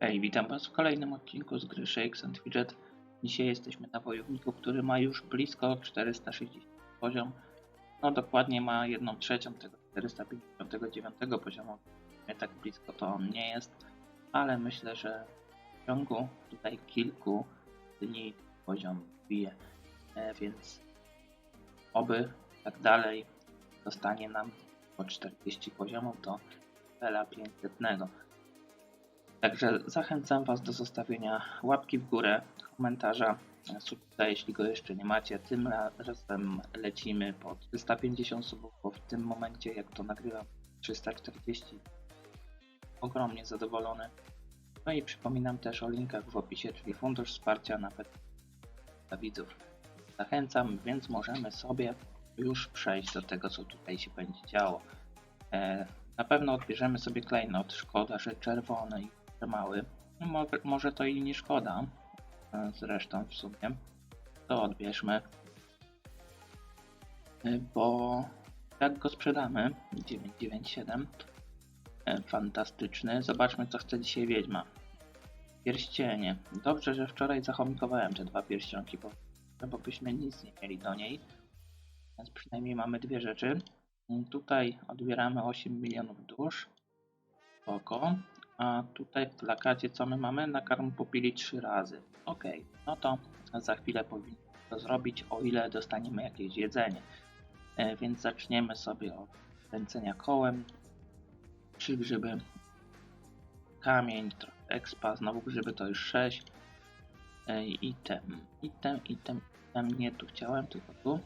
Hej, witam Was w kolejnym odcinku z gry Shakes and Fidget. Dzisiaj jesteśmy na wojowniku, który ma już blisko 460 poziom. No dokładnie ma 1 trzecią tego 459 poziomu. Nie tak blisko to on nie jest, ale myślę, że w ciągu tutaj kilku dni poziom bije, e, więc oby tak dalej dostanie nam po 40 poziomów do levela 500. Także zachęcam Was do zostawienia łapki w górę, komentarza, subskrypcja, jeśli go jeszcze nie macie. Tym razem lecimy po 350 subów, bo w tym momencie, jak to nagrywam, 340. Ogromnie zadowolony. No i przypominam też o linkach w opisie, czyli fundusz wsparcia nawet dla widzów. Zachęcam, więc możemy sobie już przejść do tego, co tutaj się będzie działo. E, na pewno odbierzemy sobie klejnot. Szkoda, że czerwony mały. No, mo- może to i nie szkoda. e, Zresztą w sumie. To odbierzmy. E, Bo jak go sprzedamy, 997, e, fantastyczny. Zobaczmy co chce dzisiaj Wiedźma. Pierścienie. Dobrze, że wczoraj zachomikowałem te dwa pierścionki, bo, bo byśmy nic nie mieli do niej. Więc przynajmniej mamy dwie rzeczy. Mm, Tutaj odbieramy 8 milionów dusz. Spoko. A tutaj w plakacie co my mamy? Nakarm popili 3 razy. Ok, no to za chwilę powinniśmy to zrobić, o ile dostaniemy jakieś jedzenie. E, więc zaczniemy sobie od kręcenia kołem. Trzy grzyby. Kamień, trochę expa, znowu grzyby to już 6. E, item, item, item, item, nie tu chciałem, tylko tu.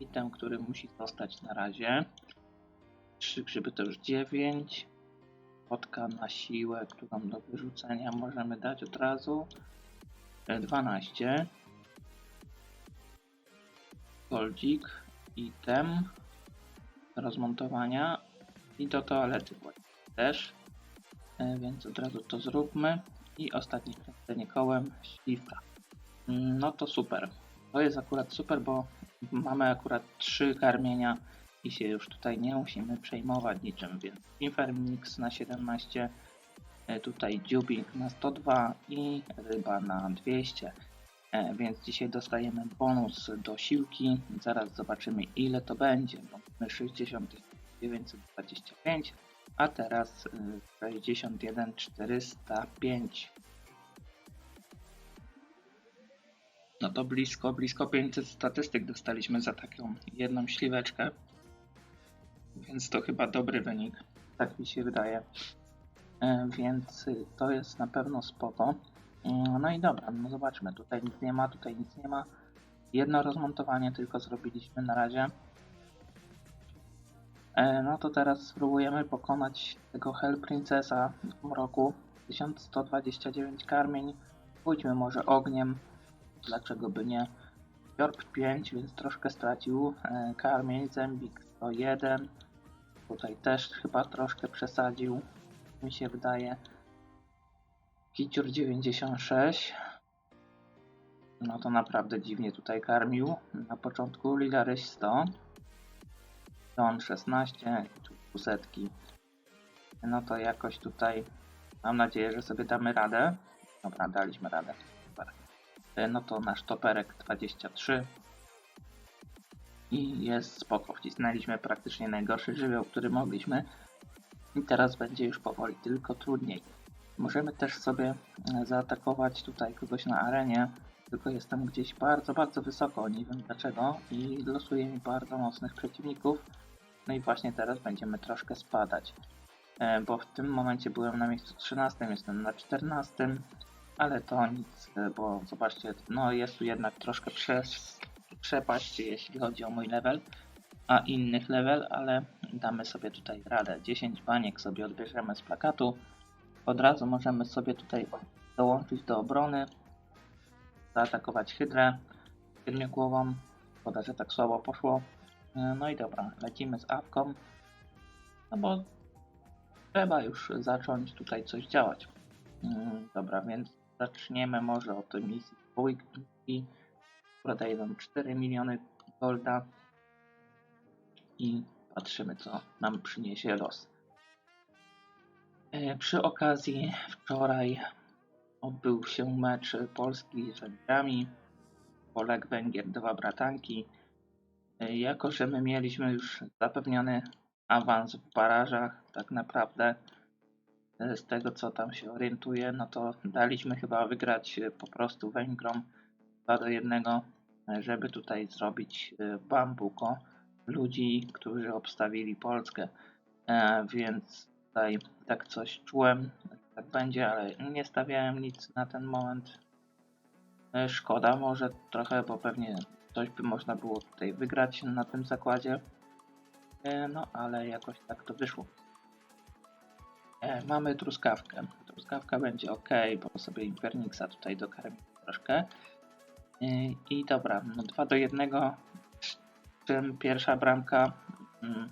Item, który musi zostać na razie. Trzy grzyby to już 9 spotka na siłę, którą do wyrzucenia możemy dać od razu. E, 12. Goldzik, item do rozmontowania i do toalety też. E, Więc od razu to zróbmy. I ostatnie kręcenie kołem, śliwka. Mm, No to super. To jest akurat super, bo mamy akurat trzy karmienia i się już tutaj nie musimy przejmować niczym, więc Infermix na 17, e, tutaj Dubing na 102 i ryba na 200. E, Więc dzisiaj dostajemy bonus do siłki. Zaraz zobaczymy ile to będzie. Bo mamy 60 925, a teraz y, 61 405. No to blisko, blisko 500 statystyk dostaliśmy za taką jedną śliweczkę. Więc to chyba dobry wynik, tak mi się wydaje. E, Więc to jest na pewno spoko. Mm, No i dobra, no zobaczmy, tutaj nic nie ma, tutaj nic nie ma. Jedno rozmontowanie tylko zrobiliśmy na razie. E, No to teraz spróbujemy pokonać tego Hell Princessa w mroku. 1129 karmień. Pójdźmy może ogniem. Dlaczego by nie? Jorp 5, więc troszkę stracił. E, Karmień, Zębik 101. Tutaj też chyba troszkę przesadził. Mi się wydaje. Kiciur 96. No to naprawdę dziwnie tutaj karmił. Na początku Lilaryś 100. Don 16. Tu. No to jakoś tutaj mam nadzieję, że sobie damy radę. Dobra, daliśmy radę. Super. No to nasz toperek 23. I jest spoko. Wcisnęliśmy praktycznie najgorszy żywioł, który mogliśmy. I teraz będzie już powoli tylko trudniej. Możemy też sobie e, zaatakować tutaj kogoś na arenie. Tylko jestem gdzieś bardzo, bardzo wysoko. Nie wiem dlaczego. I losuje mi bardzo mocnych przeciwników. No i właśnie teraz będziemy troszkę spadać. E, Bo w tym momencie byłem na miejscu 13, jestem na 14 ale to nic, e, bo zobaczcie, no jest tu jednak troszkę przes- przepaść, jeśli chodzi o mój level, a innych level, ale damy sobie tutaj radę. 10 baniek sobie odbierzemy z plakatu. Od razu możemy sobie tutaj dołączyć do obrony, zaatakować hydrę siedmiogłową. Szkoda, że tak słabo poszło. No i dobra, lecimy z awką, no bo trzeba już zacząć tutaj coś działać. Mm, Dobra, więc zaczniemy może od misji dwójki, daje nam 4 miliony golda i patrzymy co nam przyniesie los. E, Przy okazji wczoraj odbył się mecz Polski z Węgrami. Polek Węgier, dwa bratanki. E, Jako, że my mieliśmy już zapewniony awans w barażach, tak naprawdę e, z tego co tam się orientuję, no to daliśmy chyba wygrać po prostu Węgrom 2 do 1, e, żeby tutaj zrobić e, bambuko ludzi, którzy obstawili Polskę. E, Więc tutaj tak coś czułem, tak będzie, ale nie stawiałem nic na ten moment. E, Szkoda może trochę, bo pewnie coś by można było tutaj wygrać na tym zakładzie. No ale jakoś tak to wyszło. Mamy truskawkę. Truskawka będzie ok, bo sobie Infernixa tutaj dokarmię troszkę. E, I dobra, no 2 do 1. z Czym pierwsza bramka mm,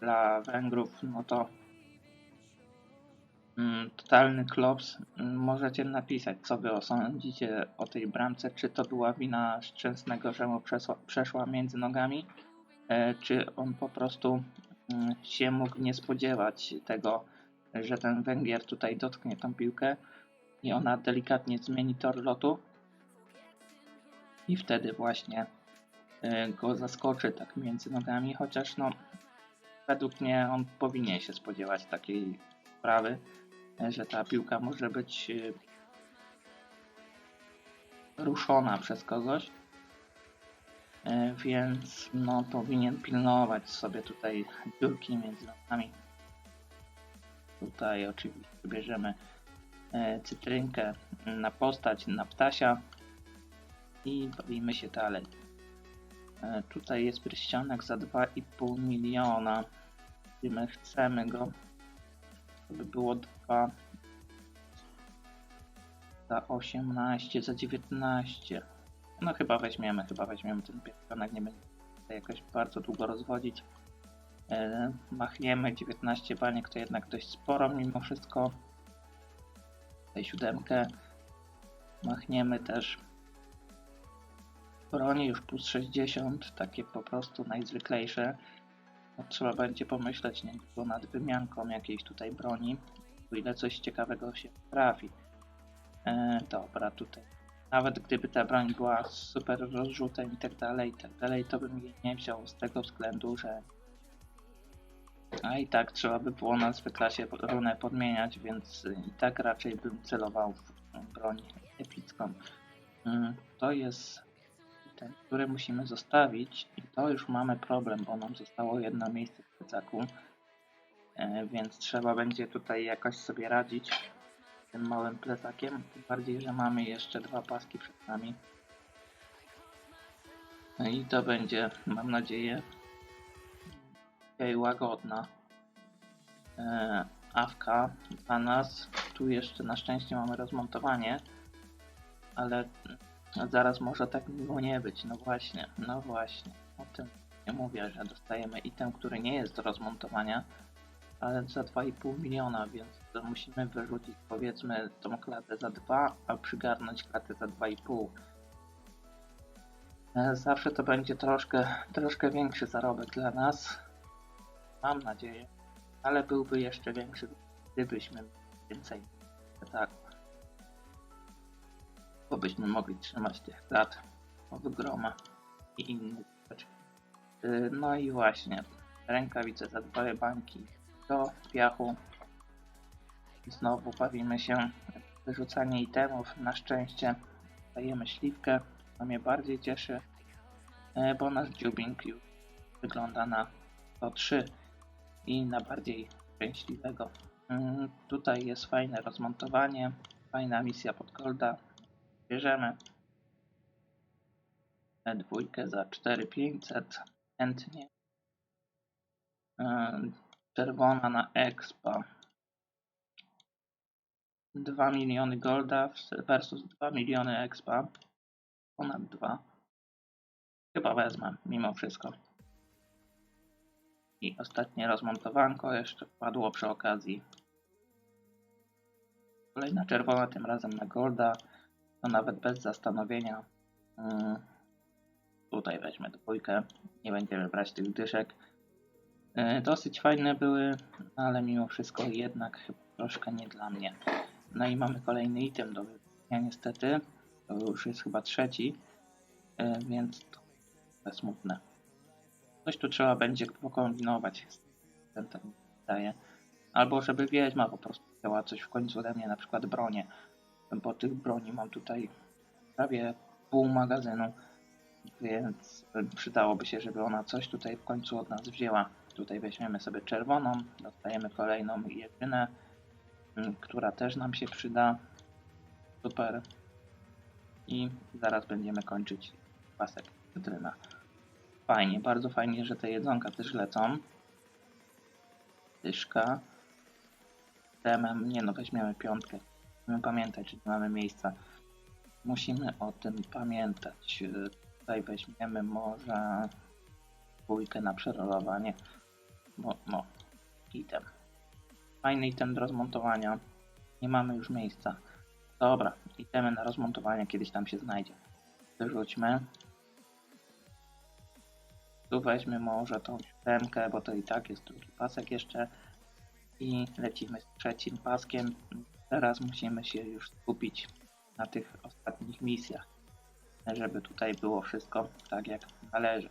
dla Węgrów, no to mm, totalny klops. Możecie napisać, co wy sądzicie o tej bramce. Czy to była wina Szczęsnego, że mu przeszła między nogami, e, czy on po prostu mm, się mógł nie spodziewać tego, że ten Węgier tutaj dotknie tą piłkę i ona delikatnie zmieni tor lotu i wtedy właśnie e, go zaskoczy tak między nogami, chociaż no według mnie on powinien się spodziewać takiej sprawy, e, że ta piłka może być e, ruszona przez kogoś. Więc no powinien pilnować sobie tutaj dziurki między nogami. Tutaj oczywiście bierzemy cytrynkę na postać, na ptasia i bawimy się dalej. E, Tutaj jest pierścionek za 2,5 miliona. I my chcemy go, żeby było 2 za 18, za 19. No chyba weźmiemy, chyba weźmiemy ten pierścionek, nie będzie jakoś bardzo długo rozwodzić. E, machniemy 19 baniek, to jednak dość sporo mimo wszystko. Tutaj siódemkę. Machniemy też broni już plus 60, takie po prostu najzwyklejsze. No, trzeba będzie pomyśleć niedługo nad wymianką jakiejś tutaj broni, o ile coś ciekawego się trafi. E, dobra, tutaj. Nawet gdyby ta broń była super rozrzutem i tak dalej, i tak dalej, to bym jej nie wziął z tego względu, że a i tak trzeba by było na klasie runę podmieniać, więc i tak raczej bym celował w broń epicką. Mm, To jest ten, który musimy zostawić i to już mamy problem, bo nam zostało jedno miejsce w plecaku, e, więc trzeba będzie tutaj jakoś sobie radzić tym małym plecakiem, tym bardziej, że mamy jeszcze dwa paski przed nami. No i to będzie, mam nadzieję, okej, łagodna e, awka dla nas. Tu jeszcze na szczęście mamy rozmontowanie, ale zaraz może tak miło nie być. No właśnie, no właśnie. O tym nie mówię, że dostajemy item, który nie jest do rozmontowania, ale za 2,5 miliona, więc to musimy wyrzucić powiedzmy tą klatę za 2, a przygarnąć klatę za 2,5. E, Zawsze to będzie troszkę, troszkę większy zarobek dla nas. Mam nadzieję. Ale byłby jeszcze większy, gdybyśmy więcej tak. Byśmy mogli trzymać tych klat od groma i innych rzeczy. Yy, No i właśnie, rękawice za dwa bańki do piachu. Znowu bawimy się wyrzucanie itemów. Na szczęście dajemy śliwkę, to mnie bardziej cieszy, e, bo nasz dziubing już wygląda na 103 i na bardziej szczęśliwego. Mm, Tutaj jest fajne rozmontowanie, fajna misja pod golda. Bierzemy dwójkę za 4500, chętnie. Ym, Czerwona na expa. 2 miliony golda versus 2 miliony expa. Ponad 2. Chyba wezmę, mimo wszystko. I ostatnie rozmontowanko jeszcze padło przy okazji. Kolejna czerwona, tym razem na golda. No nawet bez zastanowienia. Mm, Tutaj weźmę dwójkę. Nie będziemy brać tych dyszek. E, Dosyć fajne były, ale mimo wszystko jednak chyba troszkę nie dla mnie. No i mamy kolejny item do wybrania niestety. To już jest chyba trzeci, e, więc to jest smutne. Coś tu trzeba będzie pokombinować. Ten się wydaje. Albo żeby wiedźma po prostu chciała coś w końcu ode mnie, na przykład bronię. Bo tych broni mam tutaj prawie pół magazynu, więc przydałoby się, żeby ona coś tutaj w końcu od nas wzięła. Tutaj weźmiemy sobie czerwoną, dostajemy kolejną jedynę, mm, która też nam się przyda. Super. I zaraz będziemy kończyć pasek cytryna. Fajnie, bardzo fajnie, że te jedzonka też lecą. Dyszka. Temem, nie no, weźmiemy piątkę. Musimy pamiętać, że mamy miejsca. Musimy o tym pamiętać. Tutaj weźmiemy może dwójkę na przerolowanie. Bo, no, item. Fajny item do rozmontowania. Nie mamy już miejsca. Dobra, itemy na rozmontowanie kiedyś tam się znajdzie. Wyrzućmy. Tu weźmy może tą siódemkę, bo to i tak jest drugi pasek jeszcze. I lecimy z trzecim paskiem. Teraz musimy się już skupić na tych ostatnich misjach, żeby tutaj było wszystko tak jak należy.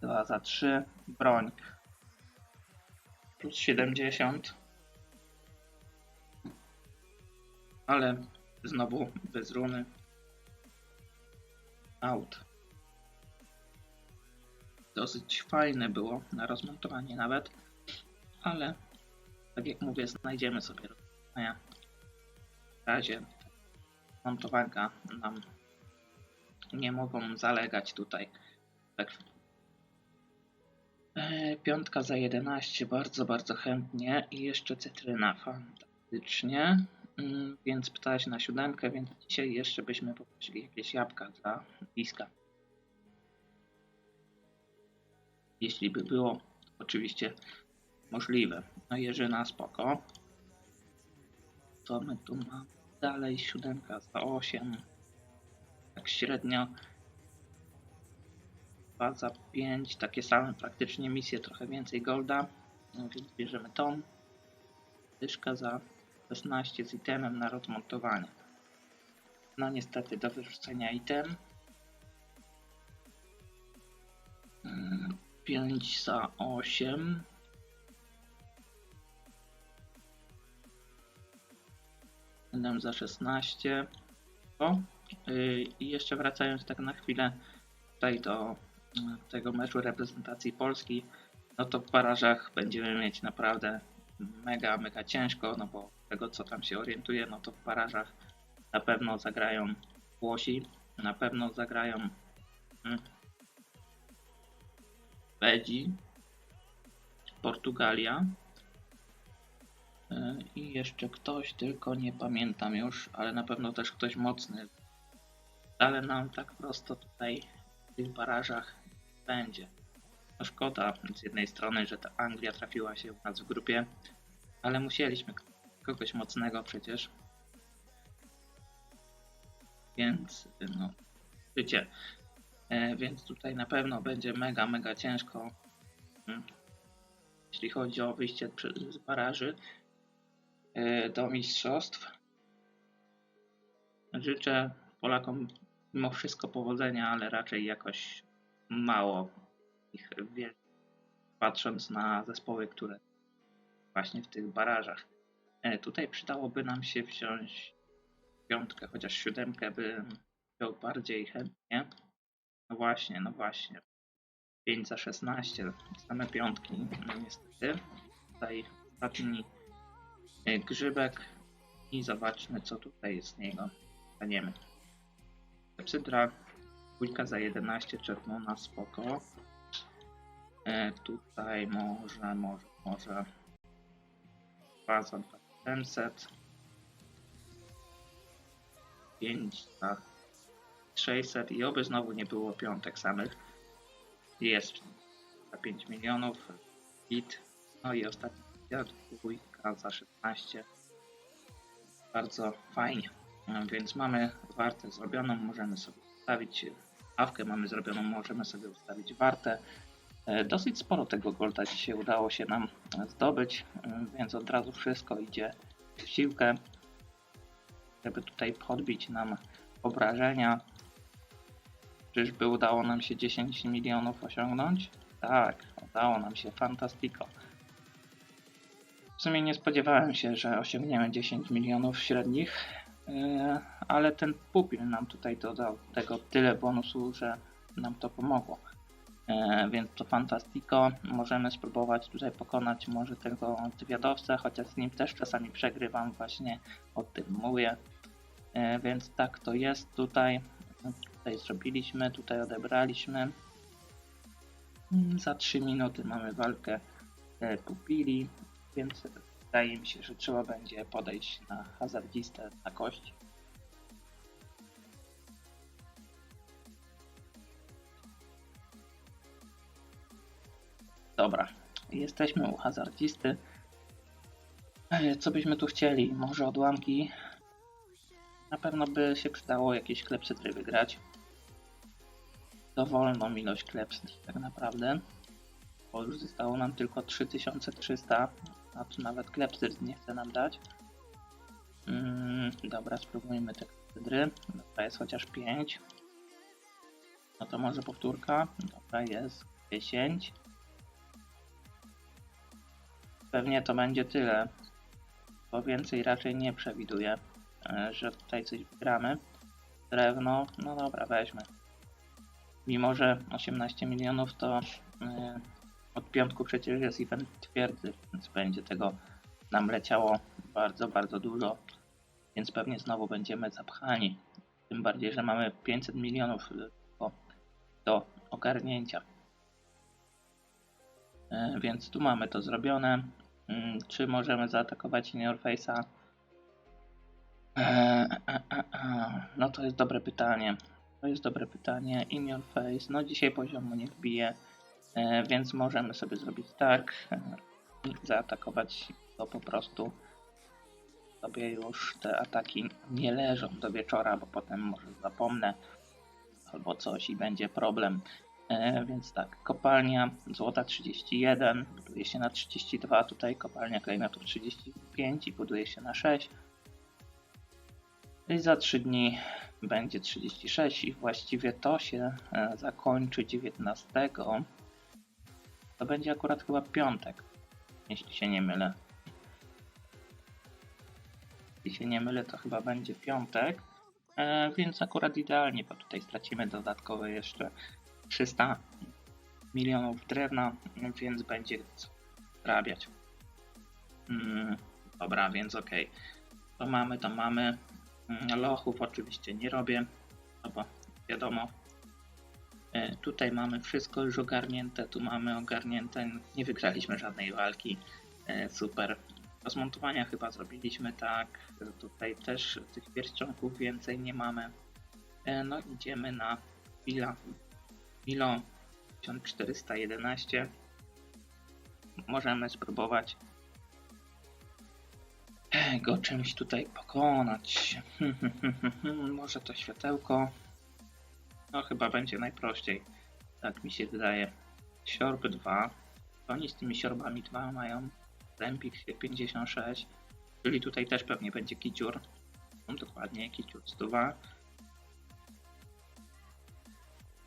2 za 3, broń plus 70. Ale znowu bez runy. Out. Dosyć fajne było na rozmontowanie nawet, ale tak jak mówię, znajdziemy sobie rozwiązania. W razie montowanka nam nie mogą zalegać tutaj. Tak. E, Piątka za 11, bardzo, bardzo chętnie. I jeszcze cytryna, fantastycznie. Mm, Więc ptać na siódemkę, więc dzisiaj jeszcze byśmy poprosili jakieś jabłka dla bliska. Jeśli by było oczywiście możliwe. No Jerzyna spoko. Co my tu mamy? Dalej siódemka za 8. Tak średnio. 2 za 5. Takie same praktycznie misje, trochę więcej golda. No więc bierzemy tą. Dyszka za 16 z itemem na rozmontowanie. No niestety do wyrzucenia item. 5 za 8. Jeden za 16. O, yy, I jeszcze wracając tak na chwilę tutaj do mm, tego meczu reprezentacji Polski, no to w barażach będziemy mieć naprawdę mega, mega ciężko, no bo tego co tam się orientuję, no to w barażach na pewno zagrają Włosi, na pewno zagrają mm, Szwedzi, Portugalia i jeszcze ktoś, tylko nie pamiętam już, ale na pewno też ktoś mocny. Ale nam tak prosto tutaj w tych barażach będzie. No szkoda z jednej strony, że ta Anglia trafiła się u nas w grupie, ale musieliśmy kogoś mocnego przecież. Więc no, wiecie, E, więc tutaj na pewno będzie mega, mega ciężko, mm, jeśli chodzi o wyjście z baraży e, do mistrzostw. Życzę Polakom mimo wszystko powodzenia, ale raczej jakoś mało ich wie, patrząc na zespoły, które właśnie w tych barażach. E, Tutaj przydałoby nam się wziąć piątkę, chociaż siódemkę bym wziął bardziej chętnie. No właśnie, no właśnie. 5 za 16, same piątki, no niestety. Tutaj ostatni e, grzybek i zobaczmy co tutaj jest z niego. Staniemy. Cydra, dwójka za 11, czerwona, spoko. E, tutaj może, może, może 2 za 2700. 5 za 600 i oby znowu nie było piątek samych. Jest za 5 milionów. Hit. No i ostatni wiatr, dwójka za 16. Bardzo fajnie. No, Więc mamy wartę zrobioną, możemy sobie ustawić awkę mamy zrobioną, możemy sobie ustawić wartę. E, Dosyć sporo tego golda dzisiaj udało się nam zdobyć, e, więc od razu wszystko idzie w siłkę, żeby tutaj podbić nam obrażenia. Czyżby udało nam się 10 milionów osiągnąć? Tak, udało nam się, fantastico. W sumie nie spodziewałem się, że osiągniemy 10 milionów średnich, yy, ale ten pupil nam tutaj dodał tego tyle bonusu, że nam to pomogło. Yy, więc to fantastico. Możemy spróbować tutaj pokonać może tego wywiadowcę, chociaż z nim też czasami przegrywam, właśnie o tym mówię. Yy, więc tak to jest tutaj. Tutaj zrobiliśmy, tutaj odebraliśmy. Za 3 minuty mamy walkę e, pupili, więc wydaje mi się, że trzeba będzie podejść na hazardzistę na kość. Dobra, jesteśmy u hazardzisty. E, Co byśmy tu chcieli? Może odłamki? Na pewno by się przydało jakieś klepsydry wygrać. Dowolną ilość klepsydr tak naprawdę. Bo już zostało nam tylko 3300, a tu nawet klepsydr nie chce nam dać. Mm, dobra, spróbujmy te klepsydry. Dobra, jest chociaż 5. No to może powtórka. Dobra, jest 10. Pewnie to będzie tyle, bo więcej raczej nie przewiduję, e, że tutaj coś wygramy. Drewno, no dobra, weźmy. Mimo, że 18 milionów to e, od piątku przecież jest event twierdzy, więc będzie tego nam leciało bardzo, bardzo dużo, więc pewnie znowu będziemy zapchani. Tym bardziej, że mamy 500 milionów do, do ogarnięcia. E, Więc tu mamy to zrobione. Mm, Czy możemy zaatakować Your Face'a? No to jest dobre pytanie. To jest dobre pytanie. In Your Face. No dzisiaj poziomu nie wbije, e, więc możemy sobie zrobić tak. e, i Zaatakować to po prostu. Sobie już te ataki nie leżą do wieczora, bo potem może zapomnę albo coś i będzie problem. E, więc tak, kopalnia złota 31, buduje się na 32, tutaj kopalnia klejnotów 35 i buduje się na 6. I za 3 dni będzie 36 i właściwie to się e, zakończy 19. To będzie akurat chyba piątek, jeśli się nie mylę. Jeśli się nie mylę, to chyba będzie piątek. E, więc akurat idealnie, bo tutaj stracimy dodatkowe jeszcze 300 milionów drewna, więc będzie co zarabiać. Mm, dobra, więc ok. To mamy, to mamy. Mm, Lochów oczywiście nie robię, no bo wiadomo. E, tutaj mamy wszystko już ogarnięte, tu mamy ogarnięte, nie wygraliśmy żadnej walki. E, super. Rozmontowania chyba zrobiliśmy tak. Tutaj też tych pierścionków więcej nie mamy. E, No idziemy na chwila. Milo 1411. Możemy spróbować go czymś tutaj pokonać. Może to światełko. No chyba będzie najprościej. Tak mi się wydaje. Siorb 2. Oni z tymi siorbami 2 mają. Tempik 56. Czyli tutaj też pewnie będzie kiciur. Dokładnie, kiciur 102.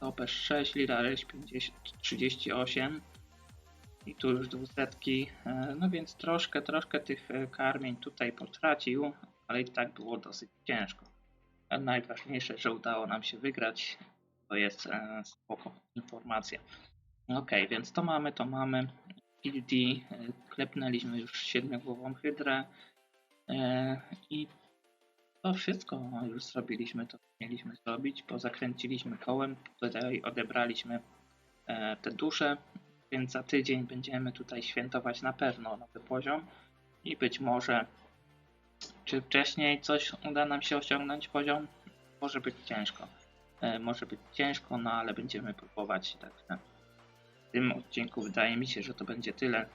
Topesz 6, Lira Ryś 50, 38 i tu już dwusetki, e, no więc troszkę, troszkę tych e, karmień tutaj potracił, ale i tak było dosyć ciężko. Najważniejsze, że udało nam się wygrać, to jest e, spoko informacja. Ok, więc to mamy, to mamy. PD, e, klepnęliśmy już siedmiogłową hydrę e, i to wszystko już zrobiliśmy, to mieliśmy zrobić, bo zakręciliśmy kołem, tutaj odebraliśmy te dusze, więc za tydzień będziemy tutaj świętować na pewno nowy poziom i być może czy wcześniej coś uda nam się osiągnąć poziom? Może być ciężko. E, może być ciężko, no ale będziemy próbować. Także w tym odcinku wydaje mi się, że to będzie tyle.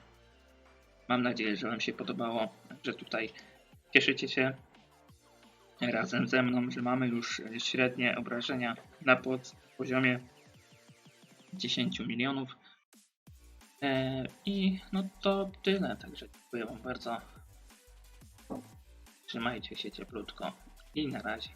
Mam nadzieję, że Wam się podobało, że tutaj cieszycie się razem ze mną, że mamy już średnie obrażenia na pod poziomie 10 milionów. E, I no to tyle, także dziękuję Wam bardzo. Trzymajcie się cieplutko i na razie.